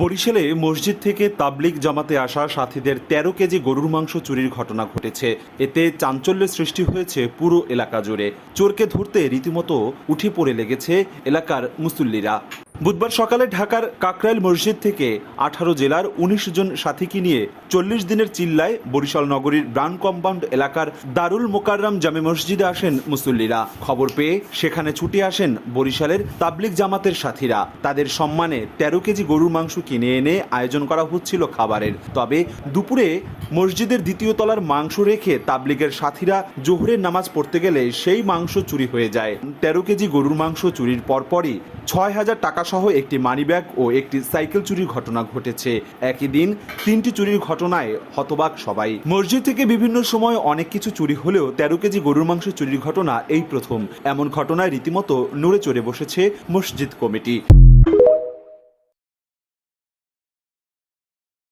বরিশালে মসজিদ থেকে তাবলিক জামাতে আসা সাথীদের তেরো কেজি গরুর মাংস চুরির ঘটনা ঘটেছে। এতে চাঞ্চল্যের সৃষ্টি হয়েছে পুরো এলাকা জুড়ে। চোরকে ধরতে রীতিমতো উঠে পড়ে লেগেছে এলাকার মুসল্লিরা। বুধবার সকালে ঢাকার কাকরাইল মসজিদ থেকে আঠারো জেলার উনিশ জন সাথীকে নিয়ে চল্লিশ দিনের চিল্লায় বরিশাল নগরীর ব্রান কম্পাউন্ড এলাকার দারুল মোকাররাম জামে মসজিদে আসেন মুসল্লিরা। খবর পেয়ে সেখানে ছুটে আসেন বরিশালের তাবলিগ জামাতের সাথীরা। তাদের সম্মানে তেরো কেজি গরুর মাংস কিনে এনে আয়োজন করা হচ্ছিল খাবারের। তবে দুপুরে মসজিদের দ্বিতীয় তলার মাংস রেখে তাবলিগের সাথীরা জোহরের নামাজ পড়তে গেলে সেই মাংস চুরি হয়ে যায়। তেরো কেজি গরুর মাংস চুরির পরপরই ছয় হাজার টাকা সহ একটি মানিব্যাগ ও একটি সাইকেল চুরির ঘটনা ঘটেছে। একই দিন তিনটি চুরির ঘটনায় হতবাক সবাই। মসজিদ থেকে বিভিন্ন সময় অনেক কিছু চুরি হলেও তেরো কেজি গরুর মাংস চুরির ঘটনা এই প্রথম। এমন ঘটনায় রীতিমতো নড়ে চড়ে বসেছে মসজিদ কমিটি।